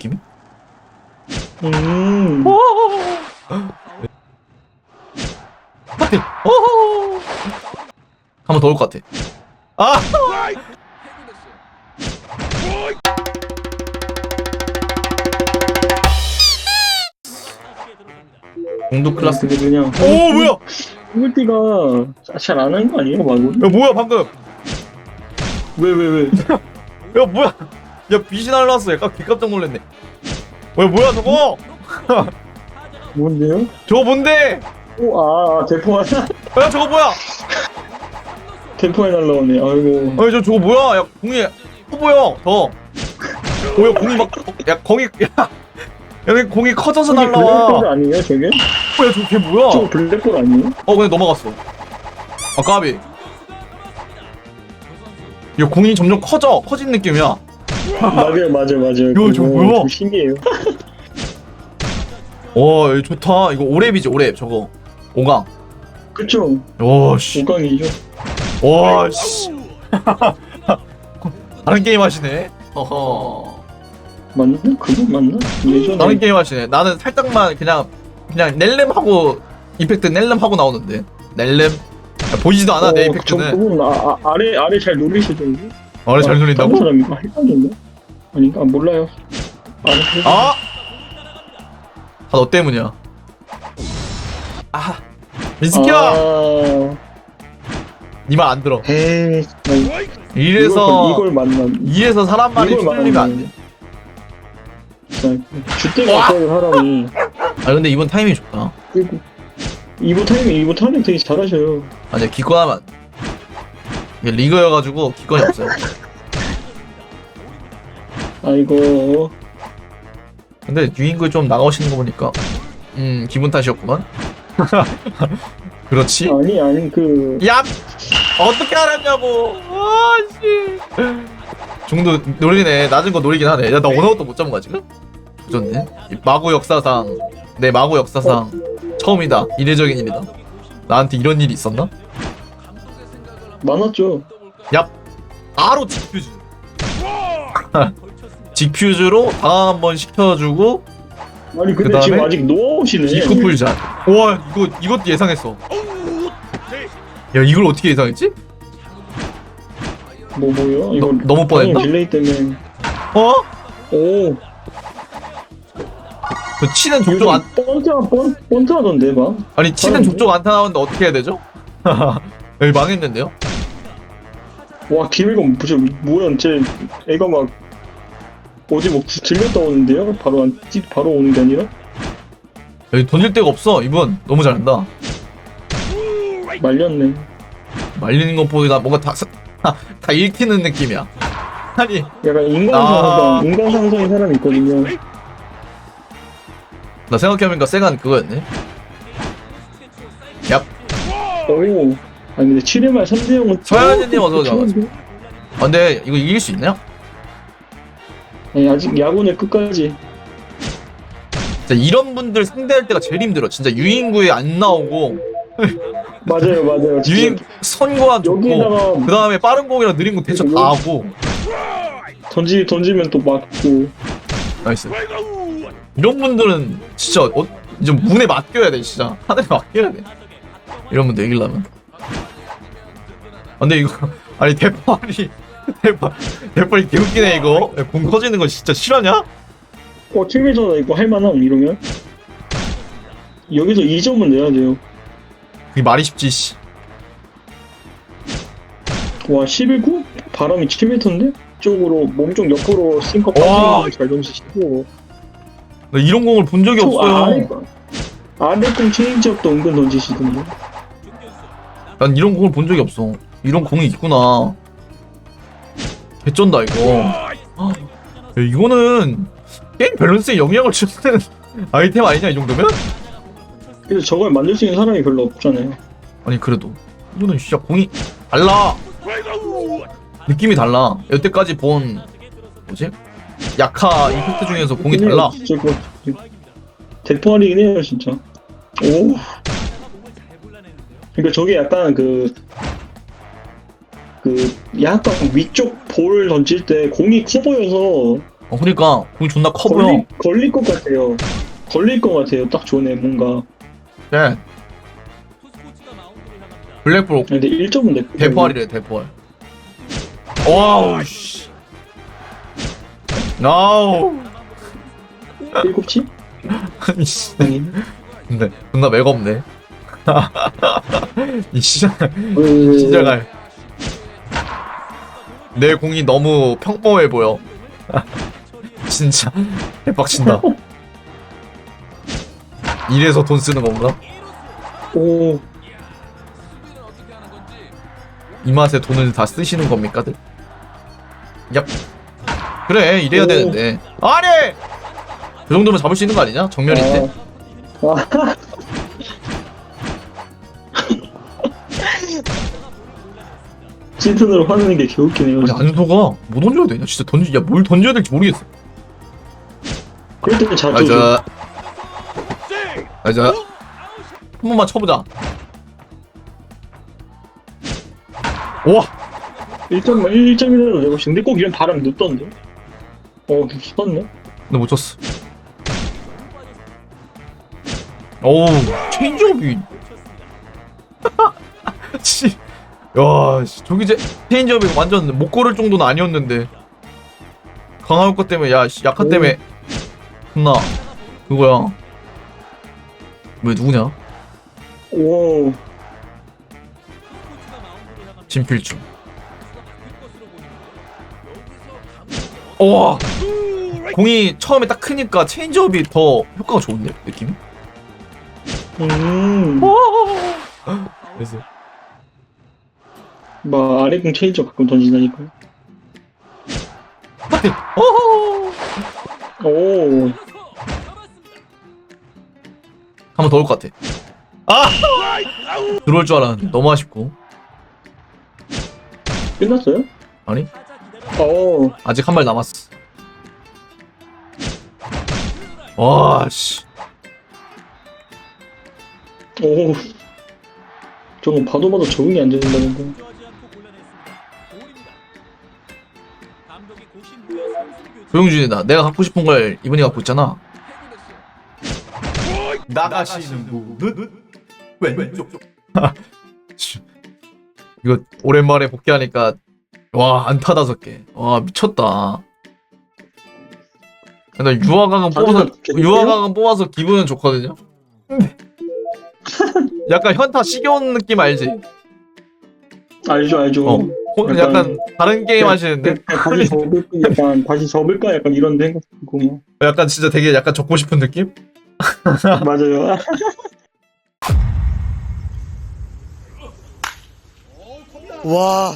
느낌이? 음. 한번 더 올 것 같아. 아! 공도 클라스. 근데 그냥 오 뭐야? 꿀띠가 잘 안 하는 거 아니에요, 말고? 야 뭐야 방금? 왜, 왜, 왜? 야 뭐야? 야 빛이 날라왔어. 약간 개 깜짝 놀랐네. 왜 뭐야 저거? 뭔데요? 저거 뭔데? 오, 아, 대포 하나? 야 저거 뭐야? 대포에 날라오네. 아이고. 아니 저 저거 뭐야? 야 공이 커 보여 더. 뭐야 공이 막야 공이 야 여기 공이 커져서 저게 날라와. 블랙볼 아니에요, 저게? 뭐야 저게 뭐야? 저거 블랙볼 아니에요? 어 근데 넘어갔어. 아 까비. 야 공이 점점 커져 커진 느낌이야. 맞아요, 맞아요, 맞아요. 이거 저거 뭐야? 좀 신기해요. 와 이거 좋다. 이거 오랩이지 오랩 저거. 오강. 그쵸? 와씨. 오강이죠. 와씨. 다른 게임 하시네. 허허. 맞나? 그거 맞나? 예전에. 다른 게임 하시네. 나는 살짝만 그냥 그냥 넬렘 하고 임팩트 넬렘 하고 나오는데. 넬렘. 야, 보이지도 않아 내 어, 저 임팩트는. 부분 아, 아, 아래, 아래 잘 놀리시던데? 아래 잘 다른 놀린다고? 사람인가? 헷갈렸나? 아닌가? 몰라요. 아래 아! 다 너 때문이야. 아, 민스키야! 아, 니말안 들어. 에이, 진짜. 이래서, 이걸, 만나. 이래서 사람 말이 이걸 틀리면 안 돼. 주대가 없어요 사람이. 아, 근데 이번 타이밍이 좋다. 그리고 이보 타이밍 이보 타이밍 되게 잘하셔요. 아니야, 기권하면 안 돼. 이게 리그여가지고 기권이 없어요. 아이고 근데 유인구에 좀 나가오시는 거 보니까, 음, 기분 탓이었구만. 그렇지? 아니 아니 그 야! 어떻게 알았냐고! 아, 씨. 중도 노리네. 낮은 거 노리긴 하네. 야, 나 원아웃도 못 잡은 거야, 지금? 조졌네. 이 마구 역사상, 내 마구 역사상, 처음이다. 이례적인 일이다. 나한테 이런 일이 있었나? 많았죠. 야, 바로 직퓨즈. 직퓨즈로 방 한번 시켜주고, 아니 근데 그다음에 지금 아직 노아웃이네. 디코 풀자. 와, 이거, 이것도 예상했어. 야, 이걸 어떻게 예상했지? 뭐 뭐요? 이거 너, 너무 뻔했나? 딜레이 때문에. 어? 오. 그 치는 족족 안, 번트 번 번트 하던데 막. 아니 치는 족족 안타 나오는데 어떻게 해야 되죠? 여기 망했는데요? 와 기회가 무슨 뭐야 쟤 애가 막 어디 뭐 들렸다 오는데요? 바로 안 찌- 바로 오는 게 아니라 여기 던질 데가 없어 이분 너무 잘한다 말렸네. 말리는 것 보다 뭔가 다, 다, 다 읽히는 느낌이야 아니 약간 인간 아. 상성 인간 상성인 사람이 있거든요. 나 생각해보니까 세간 그거였네 얍 오. 아니 근데 7회말 3대 0은 서현이님 어서 오세요. 아, 근데 이거 이길 수 있나요? 아니 아직 야구는 끝까지 진짜 이런 분들 상대할 때가 제일 힘들어 진짜 유인구에 안 나오고 맞아요 맞아요. 진짜 유인 선고안 좋고 여기다가 그 다음에 빠른 공이랑 느린 공 대처 다 하고 던지 던지면 또 맞고 나이스. 이런 분들은 진짜 어, 좀 문에 맡겨야 돼 진짜 하늘에 맡겨야 돼. 이런 분들 이기려면. 아, 근데 이거 아니 대파리 대파 대파리 개웃기네 이거. 야, 공 커지는 거 진짜 실화냐? 어 7회전 이거 할만함 이러면 여기서 2점은 내야 돼요. 그게 말이 쉽지 씨. 와 11구 바람이 7m인데 쪽으로 몸쪽 옆으로 싱커 와. 빠지는 잘 던지시고 나 이런 공을 본 적이 또 아래 없어요. 아래 공 체인지업도 은근 던지시던데. 난 이런 공을 본 적이 없어. 이런 공이 있구나. 개쩐다 이거. 야, 이거는 게임 밸런스에 영향을 주는 아이템 아니냐 이 정도면? 그래서 저걸 만들 수 있는 사람이 별로 없잖아요. 아니 그래도 이거는 진짜 공이 달라 느낌이 달라 여태까지 본 뭐지 약하 임팩트 중에서 공이 달라 진짜 대포알이긴 해요 진짜. 오. 그러니까 저게 약간 그. 그 약간 위쪽 볼 던질 때 공이 커 보여서 어 그러니까 공이 존나 커 보여 걸릴, 걸릴 것 같아요. 걸릴 것 같아요. 딱 좋네, 뭔가. 네 블랙볼 근데 1점은 내 대포알이래 대포알 와우 씨 아우 7치? 아니 씨 아니. 근데 존나 맥 없네 이 시작 어, 시작할 내 공이 너무 평범해 보여 진짜 대박친다 이래서 돈 쓰는 건가? 오, 이 맛에 돈을 다 쓰시는 겁니까들? 얍 그래 이래야 오. 되는데 아니 그 정도면 잡을 수 있는 거 아니냐? 정면인데 아. 아. 시즌으로 화내는 게 개웃기네요. 아니 안소가 뭐 던져야 되냐 진짜 던지 야뭘 던져야 될지 모르겠어 그럴 때는 잘 아자 져줘. 아자 한 번만 쳐보자 와 1점, 1점이라도 내고 싶은데 꼭 이런 바람 늦던데? 어, 죽었네. 근데 못 쳤어 오우 체인지업이 씨. 야, 씨, 저기 이제 체인지업이 완전 못 고를 정도는 아니었는데 강화할 것 때문에 야, 씨, 약한 오. 때문에 존나 그거야. 왜 누구냐? 오, 진필중. 와, 공이 처음에 딱 크니까 체인지업이 더 효과가 좋은데 느낌이? 음. 그래서 막 아래 공 체인저 가끔 던진다니까요. 어허. 오, 한번 더 올 것 같아. 아! 들어올 줄 알았는데 너무 아쉽고. 끝났어요? 아니 어, 아직 한 발 남았어. 와 씨. 오. 저거 봐도 봐도 적응이 안 거. 조용준이다. 내가 갖고 싶은 걸 이분이 갖고 있잖아. 나가시는 분은 왼쪽. 씨. 이거 오랜만에 복귀하니까 와 안타 다섯 개. 와 미쳤다. 근데 유아강은 뽑아서? 유아강은 뽑아서 기분은 좋거든요. 약간 현타 시겨운 느낌 알지? 알죠, 알죠. 어. 호- 약간 다른 게임 하시는데 다시 접을까, 약간, 다시 접을까, 약간 이런 생각 들고, 뭐. 약간 진짜 되게 약간 적고 싶은 느낌? 맞아요. 와